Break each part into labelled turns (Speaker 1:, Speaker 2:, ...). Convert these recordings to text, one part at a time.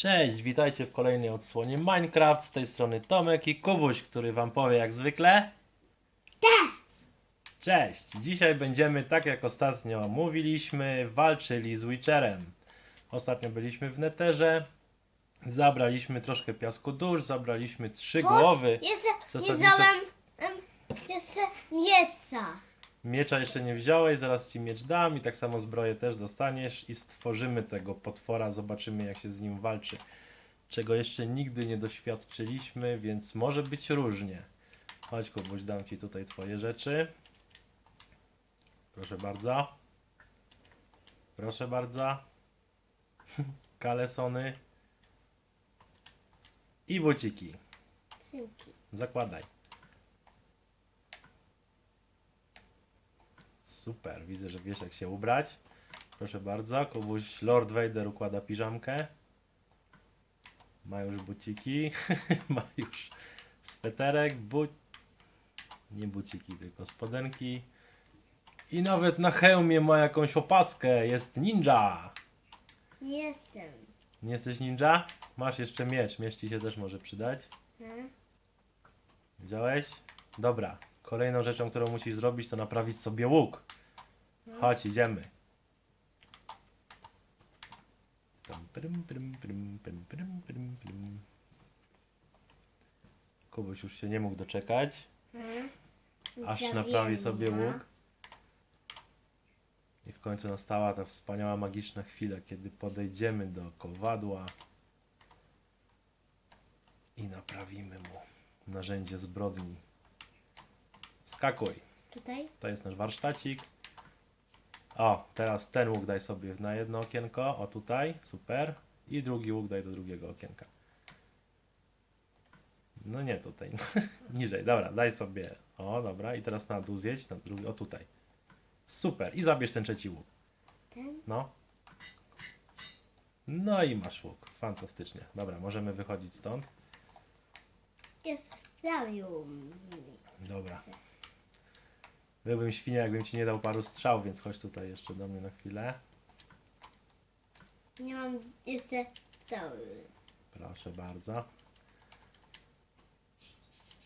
Speaker 1: Cześć, witajcie w kolejnej odsłonie Minecraft. Z tej strony Tomek i Kubuś, który Wam powie jak zwykle.
Speaker 2: Test!
Speaker 1: Cześć! Dzisiaj będziemy, tak jak ostatnio mówiliśmy, walczyli z Witcherem. Ostatnio byliśmy w Netherze, zabraliśmy troszkę piasku dusz, zabraliśmy trzy głowy.
Speaker 2: Jeszcze nie
Speaker 1: Zasadniczo-
Speaker 2: wziąłem em, jeszcze mieca.
Speaker 1: Miecza jeszcze nie wziąłeś, zaraz Ci miecz dam i tak samo zbroję też dostaniesz i stworzymy tego potwora, zobaczymy jak się z nim walczy. Czego jeszcze nigdy nie doświadczyliśmy, więc może być różnie. Chodź Kubuś, dam Ci tutaj Twoje rzeczy. Proszę bardzo. Proszę bardzo. Kalesony. I buciki.
Speaker 2: Dzięki.
Speaker 1: Zakładaj. Super, widzę, że wiesz jak się ubrać. Proszę bardzo, Kubuś Lord Vader układa piżamkę. Ma już buciki, ma już sweterek, bu... nie buciki, tylko spodenki. I nawet na hełmie ma jakąś opaskę, jest ninja.
Speaker 2: Nie jestem.
Speaker 1: Nie jesteś ninja? Masz jeszcze miecz, miecz ci się też może przydać.
Speaker 2: Hmm?
Speaker 1: Widziałeś? Dobra. Kolejną rzeczą, którą musisz zrobić, to naprawić sobie łuk. Chodź, idziemy. Pym, prym, prym, prym, prym, prym, prym, prym. Kubuś już się nie mógł doczekać,
Speaker 2: Hmm?
Speaker 1: aż naprawi sobie
Speaker 2: ma.
Speaker 1: łuk. I w końcu nastała ta wspaniała, magiczna chwila, kiedy podejdziemy do kowadła i naprawimy mu narzędzie zbrodni. Skakuj.
Speaker 2: Tutaj?
Speaker 1: To jest nasz warsztacik. O, teraz ten łuk daj sobie na jedno okienko. O, tutaj. Super. I drugi łuk daj do drugiego okienka. No nie tutaj. Niżej. Dobra, daj sobie. O, dobra. I teraz na dół zjedź. Na drugi. O, tutaj. Super. I zabierz ten trzeci łuk.
Speaker 2: Ten?
Speaker 1: No. No i masz łuk. Fantastycznie. Dobra, możemy wychodzić stąd.
Speaker 2: Jest prawium.
Speaker 1: Dobra. Byłbym świnia, jakbym ci nie dał paru strzał, więc chodź tutaj jeszcze do mnie na chwilę.
Speaker 2: Nie mam jeszcze cały.
Speaker 1: Proszę bardzo.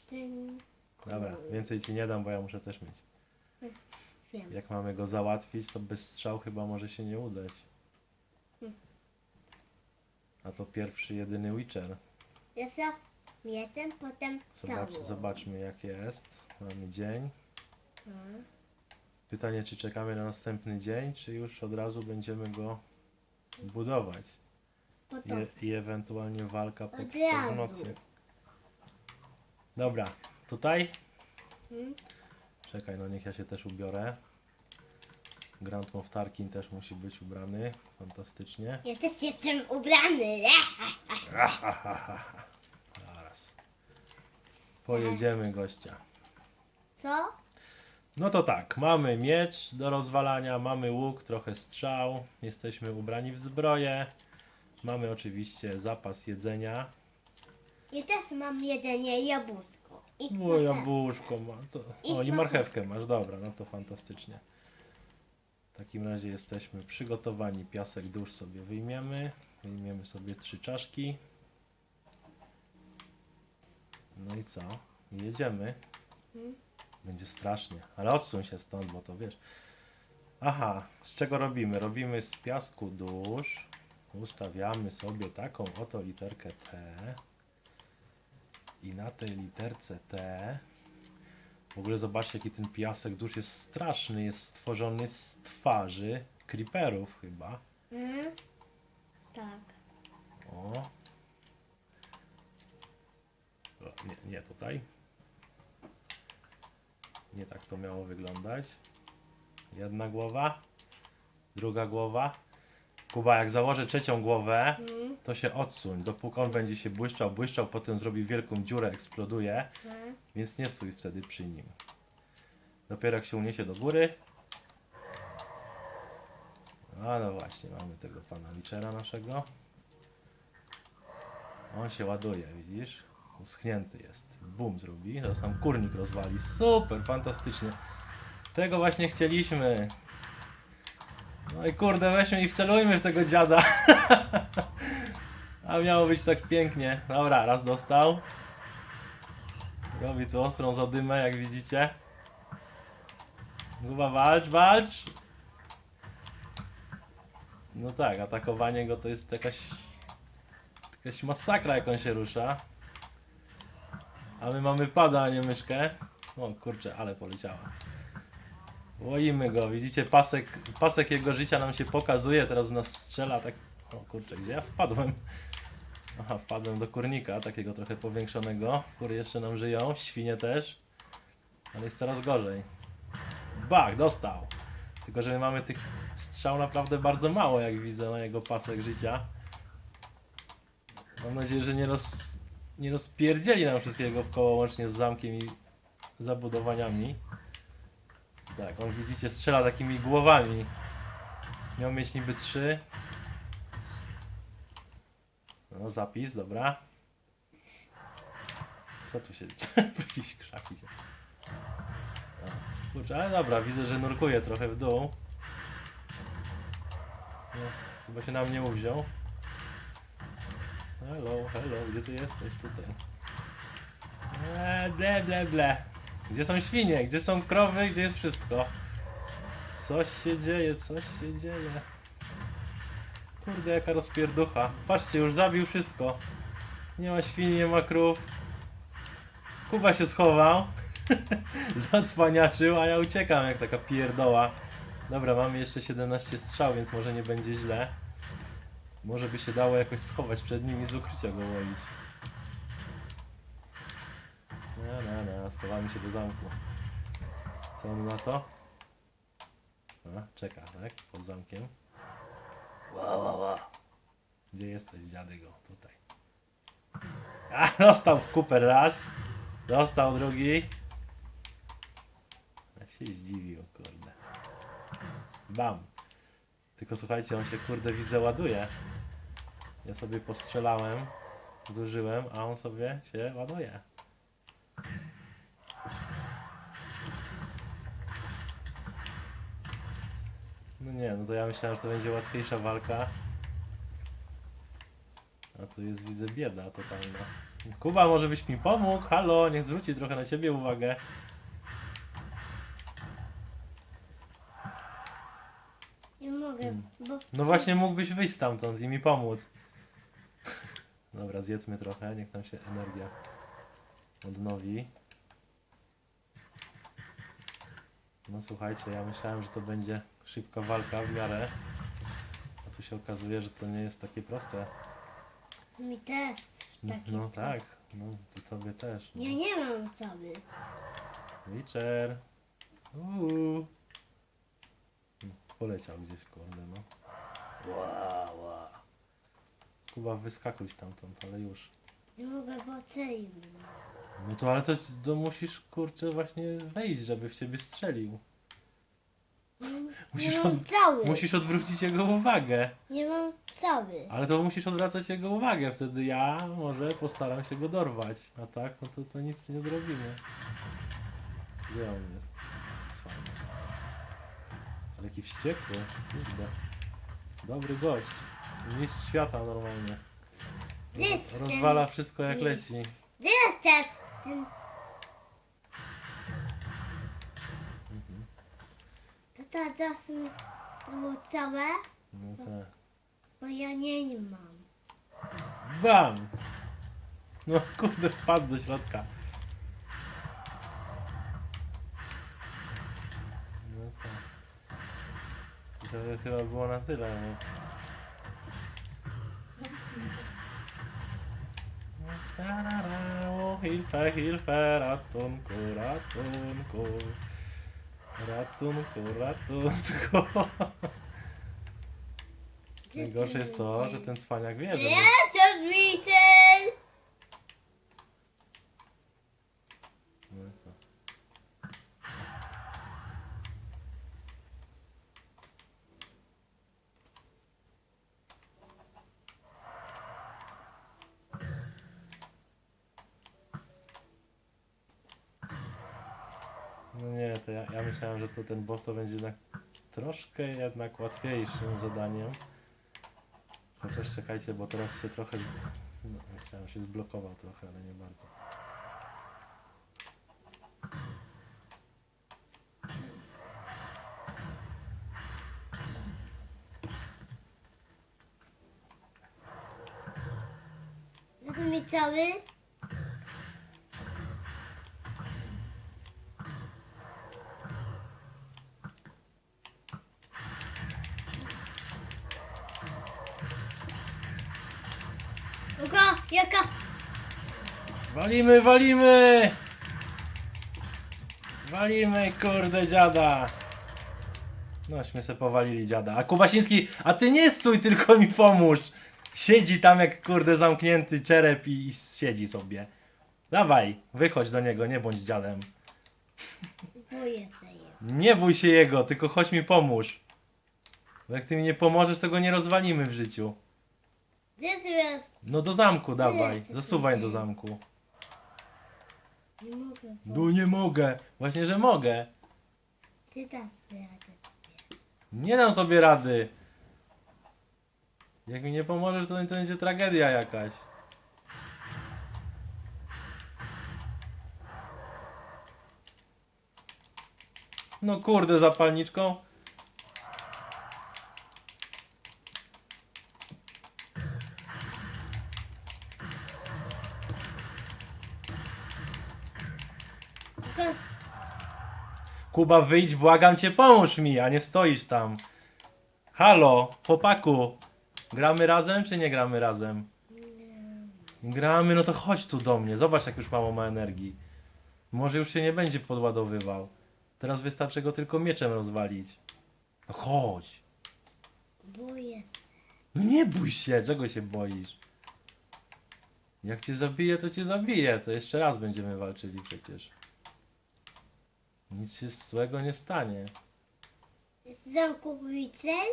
Speaker 2: Ten.
Speaker 1: Dobra, więcej ci nie dam, bo ja muszę też mieć.
Speaker 2: Wiem.
Speaker 1: Jak mamy go załatwić, to bez strzał chyba może się nie udać. A to pierwszy, jedyny Witcher.
Speaker 2: Jeszcze miecem, potem
Speaker 1: Zobacz,
Speaker 2: całą.
Speaker 1: zobaczmy jak jest. Mamy dzień.
Speaker 2: Hmm?
Speaker 1: Pytanie, czy czekamy na następny dzień, czy już od razu będziemy go budować.
Speaker 2: Potem.
Speaker 1: I, i ewentualnie walka po,
Speaker 2: Od
Speaker 1: po
Speaker 2: razu.
Speaker 1: nocy. Dobra, tutaj?
Speaker 2: Hmm?
Speaker 1: Czekaj, no niech ja się też ubiorę. Grand Moff Tarkin też musi być ubrany. Fantastycznie.
Speaker 2: Ja też jestem ubrany.
Speaker 1: Zaraz. Pojedziemy gościa.
Speaker 2: Co?
Speaker 1: No to tak, mamy miecz do rozwalania, mamy łuk, trochę strzał, jesteśmy ubrani w zbroję. Mamy oczywiście zapas jedzenia.
Speaker 2: Ja też mam jedzenie jabłuszko. I
Speaker 1: O,
Speaker 2: marchewkę.
Speaker 1: jabłuszko ma. To... O, i
Speaker 2: I
Speaker 1: marchewkę masz, dobra, no to fantastycznie. W takim razie jesteśmy przygotowani. Piasek dusz sobie wyjmiemy. Wyjmiemy sobie trzy czaszki. No i co? Jedziemy.
Speaker 2: Mhm.
Speaker 1: Będzie strasznie, ale odsuń się stąd, bo to wiesz. Aha, z czego robimy? Robimy z piasku dusz. Ustawiamy sobie taką oto literkę T. I na tej literce T w ogóle zobaczcie jaki ten piasek dusz jest straszny. Jest stworzony z twarzy creeperów chyba.
Speaker 2: Hmm? Tak.
Speaker 1: O. o nie, nie tutaj. Nie tak to miało wyglądać. Jedna głowa, druga głowa. Kuba, jak założę trzecią głowę,
Speaker 2: Hmm?
Speaker 1: to się odsuń. Dopóki on będzie się błyszczał, błyszczał, potem zrobi wielką dziurę, eksploduje,
Speaker 2: Hmm?
Speaker 1: więc nie stój wtedy przy nim. Dopiero jak się uniesie do góry. A no właśnie, mamy tego pana Lichera naszego. On się ładuje, widzisz? Uschnięty jest. Bum zrobi, teraz nam kurnik rozwali. Super, fantastycznie. Tego właśnie chcieliśmy. No i kurde, weźmy i wcelujmy w tego dziada. A miało być tak pięknie. Dobra, raz dostał. Robi tu ostrą zadymę, jak widzicie. Chyba walcz, walcz. No tak, atakowanie go to jest jakaś... Jakaś masakra, jak on się rusza. A my mamy pada, a nie myszkę. O kurczę, ale poleciała. Łoimy go, widzicie, pasek, pasek jego życia nam się pokazuje, teraz w nas strzela tak... O kurczę, gdzie ja wpadłem? Aha, wpadłem do kurnika, takiego trochę powiększonego. Kury jeszcze nam żyją, świnie też. Ale jest coraz gorzej. Bach, dostał. Tylko, że my mamy tych strzał naprawdę bardzo mało, jak widzę na jego pasek życia. Mam nadzieję, że nie, roz, nie rozpierdzieli nam wszystkiego w koło łącznie z zamkiem i zabudowaniami. Tak, on widzicie strzela takimi głowami. Miał mieć niby trzy. No, zapis, dobra. Co tu się... Jakieś krzaki się... Kurczę, ale dobra, widzę, że nurkuje trochę w dół. No, chyba się na mnie uwziął. Hello, hello, gdzie ty jesteś? Tutaj. Eee, ble, ble, ble. Gdzie są świnie? Gdzie są krowy? Gdzie jest wszystko? Coś się dzieje, coś się dzieje. Kurde, jaka rozpierducha. Patrzcie, już zabił wszystko. Nie ma świni, nie ma krów. Kuba się schował. Zacwaniaczył, a ja uciekam jak taka pierdoła. Dobra, mamy jeszcze 17 strzał, więc może nie będzie źle. Może by się dało jakoś schować przed nim i z ukrycia go łoić. Na, na, na, schowamy się do zamku. Co on na to? A, czeka, tak? Pod zamkiem. Ła, ła, ła. Gdzie jesteś, dziadygo? Tutaj. A, dostał w kupę raz. Dostał drugi. Ja się zdziwił, kurde. Bam. Tylko słuchajcie, on się kurde widzę ładuje. Ja sobie postrzelałem, zużyłem, a on sobie się ładuje. No nie, no to ja myślałem, że to będzie łatwiejsza walka. A tu jest widzę bieda totalna. Kuba, może byś mi pomógł? Halo, niech zwróci trochę na ciebie uwagę.
Speaker 2: Nie mogę, bo...
Speaker 1: No właśnie mógłbyś wyjść stamtąd i mi pomóc. Dobra, zjedzmy trochę, niech nam się energia odnowi. No słuchajcie, ja myślałem, że to będzie szybka walka w miarę. A tu się okazuje, że to nie jest takie proste.
Speaker 2: Mi też takie
Speaker 1: no tak,
Speaker 2: proste.
Speaker 1: no to tobie też. No.
Speaker 2: Ja nie mam cały.
Speaker 1: Witcher. Uuu. Poleciał gdzieś, kurde, no. Ła, ła. Kuba, wyskakuj stamtąd, ale już.
Speaker 2: Nie mogę, bo.
Speaker 1: No to ale to, to musisz, kurczę, właśnie wejść, żeby w ciebie strzelił. Musisz
Speaker 2: Nie
Speaker 1: od-
Speaker 2: mam cały.
Speaker 1: Musisz odwrócić jego uwagę.
Speaker 2: Nie mam cały.
Speaker 1: Ale to musisz odwracać jego uwagę, wtedy ja może postaram się go dorwać. A tak, no to, to nic nie zrobimy. Gdzie on jest? Słabo. Ale jaki wściekły, kurde. Dobry gość. Mistrz świata normalnie.
Speaker 2: Gdzie jest ten
Speaker 1: Rozwala wszystko jak
Speaker 2: mistrz?
Speaker 1: leci.
Speaker 2: Gdzie jest też ten... To teraz było całe,
Speaker 1: No tak.
Speaker 2: bo ja nie, nie mam.
Speaker 1: Bam! No kurde, wpadł do środka. No tak. I To by chyba było na tyle. Tarara, o, Hilfe, hilfe, ratunku, ratunku. Ratunku, ratunku. Najgorsze jest to, że ten cwaniak wie, że...
Speaker 2: Ja też widzę!
Speaker 1: No to. No nie, to ja, ja myślałem, że to ten boss to będzie jednak troszkę jednak łatwiejszym zadaniem. Chociaż czekajcie, bo teraz się trochę... No, się zblokował trochę, ale nie bardzo.
Speaker 2: Zrozumieć cały? Jaka?
Speaker 1: Walimy, walimy! Walimy, kurde, dziada! Nośmy se powalili dziada. A Kubasiński, a ty nie stój, tylko mi pomóż! Siedzi tam jak kurde zamknięty czerep i, i siedzi sobie. Dawaj, wychodź do niego, nie bądź dziadem.
Speaker 2: Boję się je.
Speaker 1: Nie bój się jego, tylko chodź mi pomóż. Bo jak ty mi nie pomożesz, to go nie rozwalimy w życiu.
Speaker 2: Gdzie jest?
Speaker 1: No do zamku dawaj,
Speaker 2: jesteś
Speaker 1: zasuwaj do zamku.
Speaker 2: Nie mogę.
Speaker 1: No nie mogę, właśnie, że mogę.
Speaker 2: Ty dasz radę sobie.
Speaker 1: Nie dam sobie rady. Jak mi nie pomożesz, to, to będzie tragedia jakaś. No kurde, zapalniczką. Kuba, wyjdź, błagam cię, pomóż mi, a nie stoisz tam. Halo, chłopaku. Gramy razem, czy nie gramy razem? Gramy, no to chodź tu do mnie. Zobacz, jak już mało ma energii. Może już się nie będzie podładowywał. Teraz wystarczy go tylko mieczem rozwalić. No chodź.
Speaker 2: boję się.
Speaker 1: No nie bój się, czego się boisz? Jak cię zabije, to cię zabije. To jeszcze raz będziemy walczyli przecież. Nic się złego nie stanie.
Speaker 2: Jest zamkowy cel?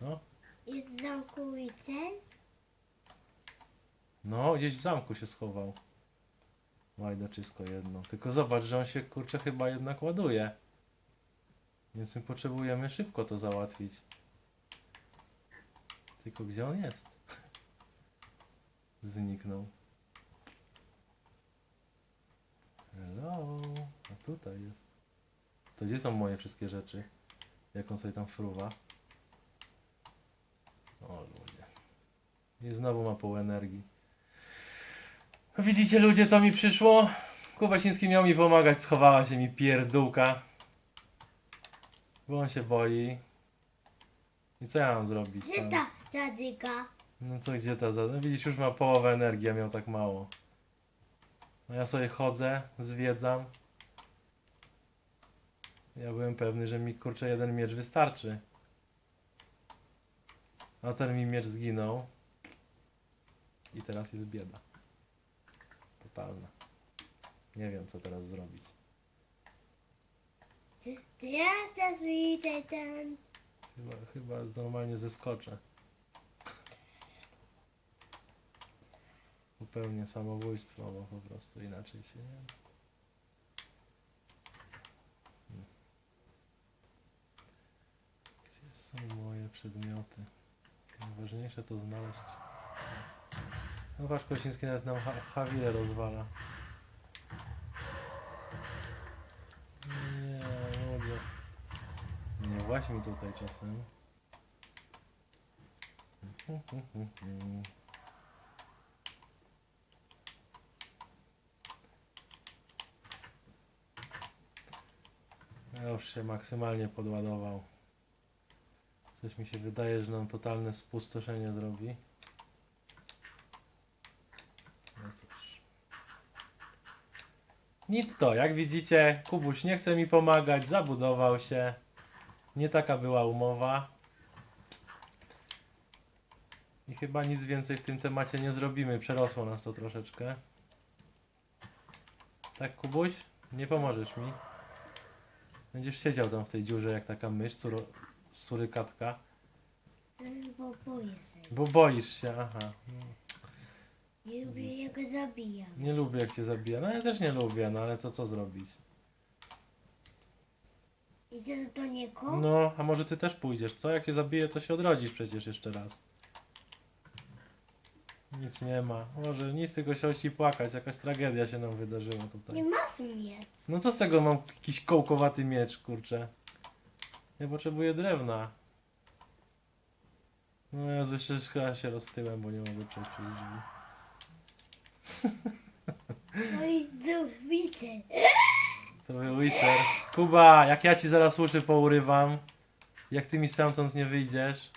Speaker 1: No.
Speaker 2: Jest zamkowy cel?
Speaker 1: No, gdzieś w zamku się schował. Łajdaczysko jedno. Tylko zobacz, że on się kurczę chyba jednak ładuje. Więc my potrzebujemy szybko to załatwić. Tylko gdzie on jest? Zniknął. Hello. A tutaj jest. To gdzie są moje wszystkie rzeczy? Jak on sobie tam fruwa? O ludzie. I znowu ma pół energii. No Widzicie ludzie co mi przyszło? Kubasiński miał mi pomagać, schowała się mi pierdółka. Bo on się boi. I co ja mam zrobić?
Speaker 2: Gdzie
Speaker 1: sam?
Speaker 2: ta zadyga?
Speaker 1: No co gdzie ta za... No widzisz, już ma połowę energii, a miał tak mało. No ja sobie chodzę, zwiedzam. Ja byłem pewny, że mi kurczę jeden miecz wystarczy. A ten mi miecz zginął. I teraz jest bieda. Totalna. Nie wiem co teraz zrobić.
Speaker 2: Czy, czy ja ten?
Speaker 1: Chyba, chyba normalnie zeskoczę. Popełnię samobójstwo, bo po prostu inaczej się nie. Hmm. Gdzie są moje przedmioty? Najważniejsze to znaleźć. No wasz Kosiński nawet nam ha- Hawilę rozwala. Nie, ludzie. Nie właź mi tutaj czasem. Ja już się maksymalnie podładował. Coś mi się wydaje, że nam totalne spustoszenie zrobi. No cóż. Nic to, jak widzicie, Kubuś nie chce mi pomagać, zabudował się. Nie taka była umowa. I chyba nic więcej w tym temacie nie zrobimy. Przerosło nas to troszeczkę. Tak, Kubuś? Nie pomożesz mi. Będziesz siedział tam w tej dziurze jak taka mysz, suro, surykatka.
Speaker 2: Bo boję się.
Speaker 1: Bo boisz się, aha.
Speaker 2: Nie lubię jak go zabijam.
Speaker 1: Nie lubię jak cię zabija. No ja też nie lubię, no ale co co zrobić?
Speaker 2: Idziesz do niego?
Speaker 1: No, a może ty też pójdziesz, co? Jak cię zabije, to się odrodzisz przecież jeszcze raz. Nic nie ma. Może nic, tylko się ości płakać. Jakaś tragedia się nam wydarzyła
Speaker 2: Nie
Speaker 1: tutaj.
Speaker 2: masz mieć.
Speaker 1: No co z tego mam jakiś kołkowaty miecz, kurczę. Ja potrzebuję drewna. No ja jeszcze chyba się roztyłem, bo nie mogę przejść przez drzwi.
Speaker 2: Oj, był widzę.
Speaker 1: To był Witcher. Kuba, jak ja ci zaraz uszy pourywam, jak ty mi stamtąd nie wyjdziesz,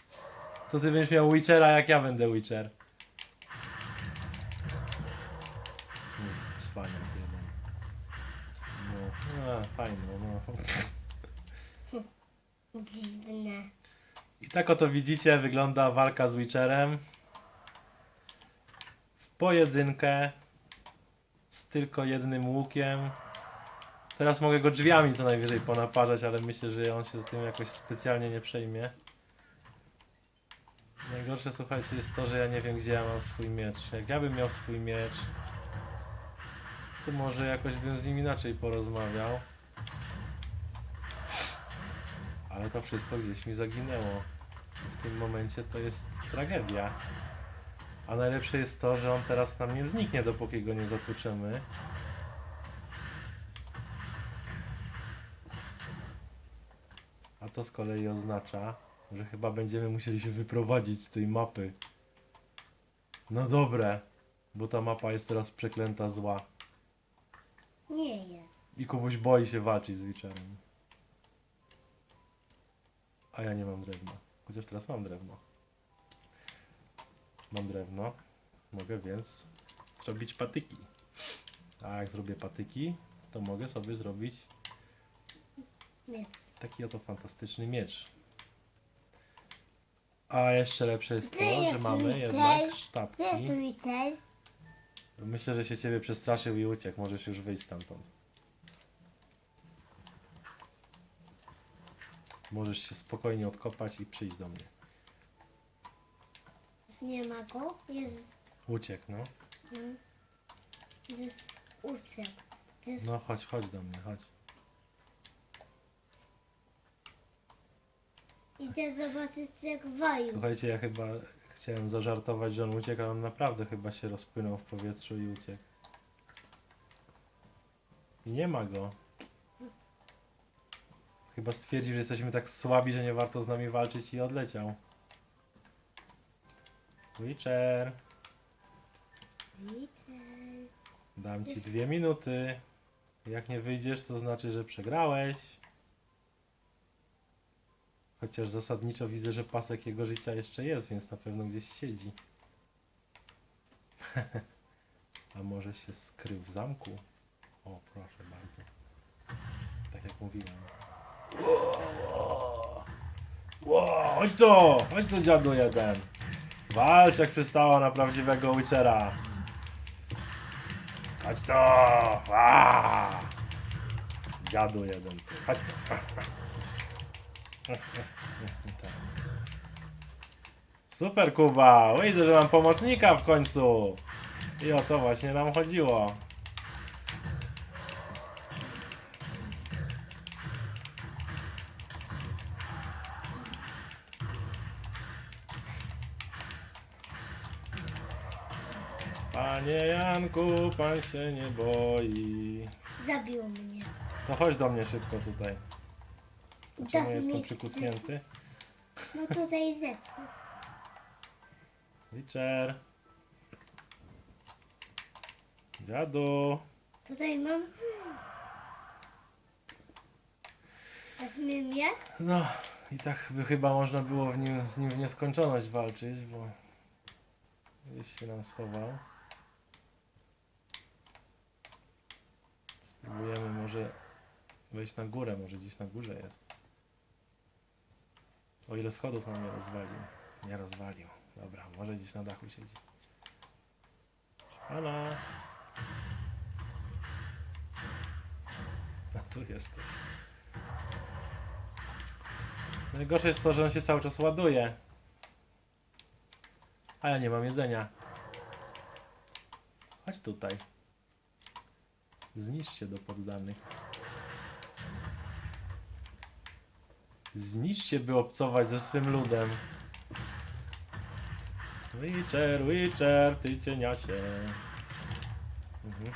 Speaker 1: to ty będziesz miał Witchera, jak ja będę Witcher. Hmm, Cwaniak jeden. A, fajnie, no.
Speaker 2: Dziwne.
Speaker 1: I tak oto widzicie, wygląda walka z Witcherem. W pojedynkę. Z tylko jednym łukiem. Teraz mogę go drzwiami co najwyżej ponaparzać, ale myślę, że on się z tym jakoś specjalnie nie przejmie. Najgorsze, słuchajcie, jest to, że ja nie wiem, gdzie ja mam swój miecz. Jak ja bym miał swój miecz, to może jakoś bym z nim inaczej porozmawiał. Ale to wszystko gdzieś mi zaginęło. W tym momencie to jest tragedia. A najlepsze jest to, że on teraz nam nie zniknie, dopóki go nie zatłuczemy. A to z kolei oznacza, że chyba będziemy musieli się wyprowadzić z tej mapy. No dobre, bo ta mapa jest teraz przeklęta zła.
Speaker 2: Nie jest.
Speaker 1: I kogoś boi się walczyć z Witcherem. A ja nie mam drewna. Chociaż teraz mam drewno. Mam drewno. Mogę więc zrobić patyki. A jak zrobię patyki, to mogę sobie zrobić
Speaker 2: Więc.
Speaker 1: taki oto fantastyczny miecz. A jeszcze lepsze jest
Speaker 2: Gdzie
Speaker 1: to, że
Speaker 2: jest
Speaker 1: mamy
Speaker 2: Witcher?
Speaker 1: jednak
Speaker 2: Gdzie
Speaker 1: sztabki.
Speaker 2: jest Witzel?
Speaker 1: Myślę, że się ciebie przestraszył i uciekł. Możesz już wyjść stamtąd. Możesz się spokojnie odkopać i przyjść do mnie.
Speaker 2: Nie ma go. Jest.
Speaker 1: Uciekł, no.
Speaker 2: mm, Jest usek. Jest
Speaker 1: No chodź, chodź do mnie, chodź.
Speaker 2: Idę zobaczyć jak waju.
Speaker 1: Słuchajcie, ja chyba chciałem zażartować, że on uciekł, ale on naprawdę chyba się rozpłynął w powietrzu i uciekł. I nie ma go. Chyba stwierdził, że jesteśmy tak słabi, że nie warto z nami walczyć i odleciał. Witcher,
Speaker 2: Witzel.
Speaker 1: dam ci dwie minuty. Jak nie wyjdziesz, to znaczy, że przegrałeś. Chociaż zasadniczo widzę, że pasek jego życia jeszcze jest, więc na pewno gdzieś siedzi. A może się skrył w zamku? O, proszę bardzo. Tak jak mówiłem. Ło, chodź tu! Chodź tu, dziadu jeden! Walcz jak przystała na prawdziwego Witchera! Chodź! Aaa! Dziadu jeden. Chodź. Tak. Super Kuba! Widzę, że mam pomocnika w końcu! I o to właśnie nam chodziło. Panie Janku, pan się nie boi.
Speaker 2: Zabił mnie.
Speaker 1: To chodź do mnie szybko tutaj. Czemu
Speaker 2: Dasz
Speaker 1: jestem
Speaker 2: mi-
Speaker 1: przykucnięty?
Speaker 2: No tutaj zecę.
Speaker 1: Witcher. Dziadu.
Speaker 2: Tutaj mam. Dasz mi mieć?
Speaker 1: No i tak by chyba można było w nim, z nim w nieskończoność walczyć, bo gdzieś się nam schował. Spróbujemy może wejść na górę, może gdzieś na górze jest. O ile schodów nam nie rozwalił. Nie rozwalił. Dobra, może gdzieś na dachu siedzi. Pana. A tu jesteś. Najgorsze jest to, że on się cały czas ładuje. A ja nie mam jedzenia. Chodź tutaj. Zniszcz się do poddanych. Zniszcz się, by obcować ze swym ludem. Witcher, Witcher, ty cieniacie. Mhm.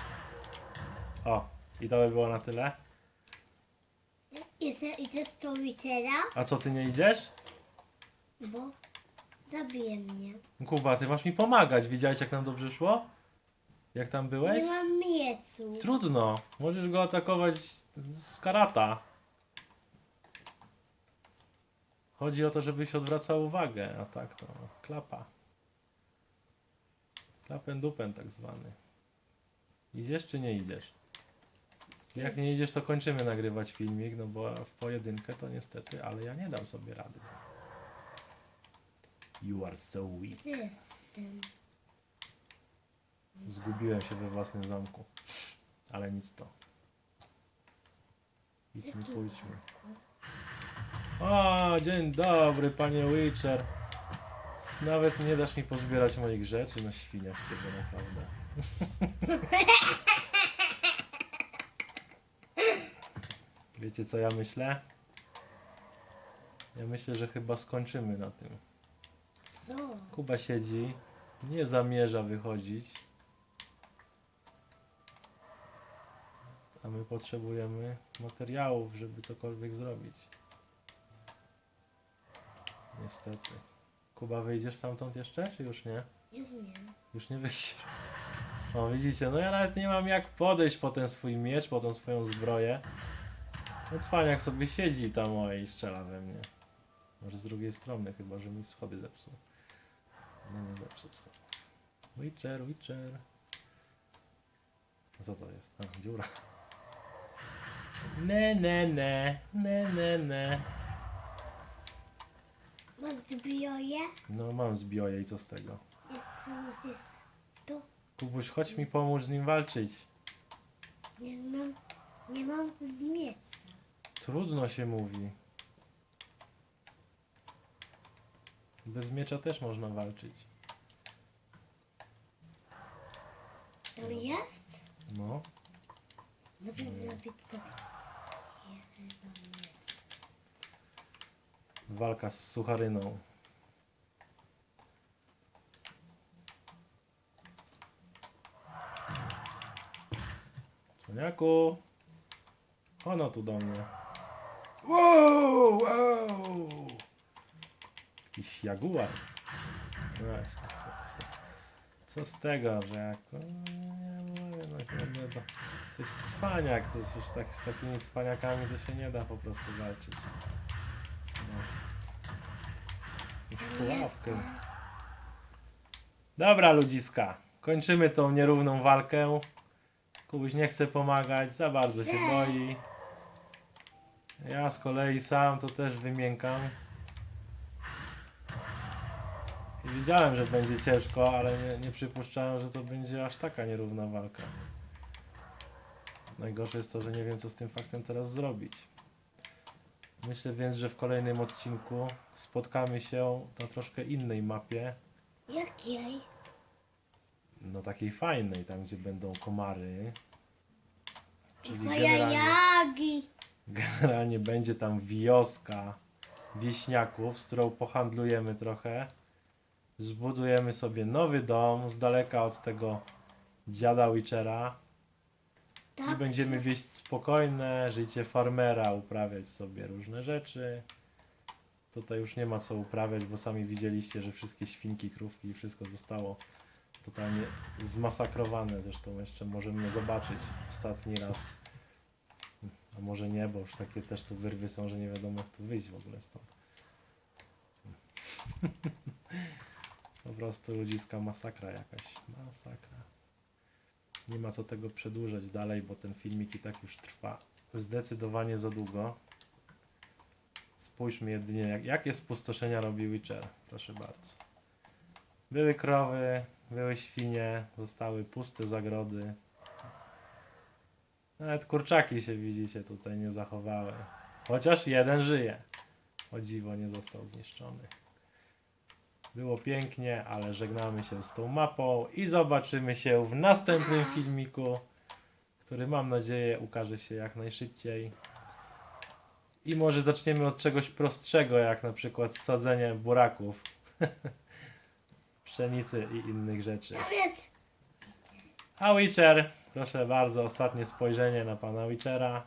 Speaker 1: O, i to by było na tyle.
Speaker 2: Idę, idę z Twittera,
Speaker 1: A co, ty nie idziesz?
Speaker 2: bo zabije mnie.
Speaker 1: Kuba, ty masz mi pomagać. Widziałeś jak nam dobrze szło? Jak tam byłeś?
Speaker 2: Nie mam miecu.
Speaker 1: Trudno. Możesz go atakować z karata. Chodzi o to, żebyś odwracał uwagę, a tak to klapa. Klapen dupen tak zwany. Idziesz czy nie idziesz? Jak nie idziesz, to kończymy nagrywać filmik, no bo w pojedynkę to niestety, ale ja nie dam sobie rady. You are so weak.
Speaker 2: Gdzie jestem?
Speaker 1: Zgubiłem się we własnym zamku. Ale nic to. Idźmy, pójdźmy. O, dzień dobry, panie Witcher. Nawet nie dasz mi pozbierać moich rzeczy, no świnia z ciebie naprawdę. Wiecie co ja myślę? Ja myślę, że chyba skończymy na tym.
Speaker 2: Co?
Speaker 1: Kuba siedzi, nie zamierza wychodzić. A my potrzebujemy materiałów, żeby cokolwiek zrobić. Niestety. Kuba, wyjdziesz stamtąd jeszcze, czy już nie?
Speaker 2: Nie zmieniam.
Speaker 1: Już nie wyjdziesz. O, widzicie, no ja nawet nie mam jak podejść po ten swój miecz, po tą swoją zbroję. No cwaniak sobie siedzi tam o i strzela we mnie. Może z drugiej strony, chyba że mi schody zepsuł. No nie zepsuł schody. Witcher, Witcher. Co to jest? A, dziura. Ne, ne, ne, ne, ne, ne.
Speaker 2: Masz zbroję?
Speaker 1: No mam zbioję i co z tego?
Speaker 2: Jestem jest tu.
Speaker 1: Kubuś, chodź mi pomóż z nim walczyć.
Speaker 2: Nie mam, nie mam mieca.
Speaker 1: Trudno się mówi. Bez miecza też można walczyć.
Speaker 2: To jest?
Speaker 1: No.
Speaker 2: Muszę zrobić sobie.
Speaker 1: Walka z sucharyną. Czoniaku! Ono tu do mnie. Wow, wow! Jakiś jaguar. Co- Co z tego, że jak... Nie kurde, to, jest cwaniak. To już tak, z takimi cwaniakami to się nie da po prostu walczyć. No. Już pułapkę. Dobra, ludziska. Kończymy tą nierówną walkę. Kubuś nie chce pomagać, za bardzo się boi. Ja z kolei sam to też wymiękam. I wiedziałem, że będzie ciężko, ale nie, nie przypuszczałem, że to będzie aż taka nierówna walka. Najgorsze jest to, że nie wiem, co z tym faktem teraz zrobić. Myślę więc, że w kolejnym odcinku spotkamy się na troszkę innej mapie.
Speaker 2: Jakiej?
Speaker 1: No takiej fajnej, tam gdzie będą komary. Czyli
Speaker 2: Moja
Speaker 1: generalnie,
Speaker 2: jagi.
Speaker 1: generalnie będzie tam wioska wieśniaków, z którą pohandlujemy trochę. Zbudujemy sobie nowy dom z daleka od tego dziada Witchera i
Speaker 2: Tak.
Speaker 1: będziemy wieść spokojne życie farmera, uprawiać sobie różne rzeczy. Tutaj już nie ma co uprawiać, bo sami widzieliście, że wszystkie świnki, krówki i wszystko zostało totalnie zmasakrowane. Zresztą jeszcze możemy zobaczyć ostatni raz. A może nie, bo już takie też tu wyrwy są, że nie wiadomo jak tu wyjść w ogóle stąd. po prostu ludziska masakra jakaś. Masakra. Nie ma co tego przedłużać dalej, bo ten filmik i tak już trwa zdecydowanie za długo. Spójrzmy jedynie, jak, jakie spustoszenia robi Witcher. Proszę bardzo. Były krowy, były świnie, zostały puste zagrody. Nawet kurczaki się widzicie tutaj nie zachowały. Chociaż jeden żyje. O dziwo nie został zniszczony. Było pięknie, ale żegnamy się z tą mapą i zobaczymy się w następnym filmiku, który mam nadzieję ukaże się jak najszybciej. I może zaczniemy od czegoś prostszego, jak na przykład sadzenie buraków. pszenicy i innych rzeczy.
Speaker 2: Tam jest.
Speaker 1: A Witcher, proszę bardzo, ostatnie spojrzenie na pana Witchera.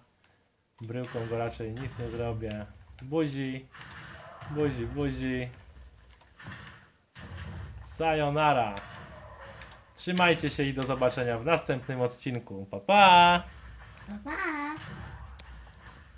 Speaker 1: Bryłką go raczej nic nie zrobię. Buzi, buzi, buzi. Sayonara. Trzymajcie się i do zobaczenia w następnym odcinku. Pa pa!
Speaker 2: Pa, pa.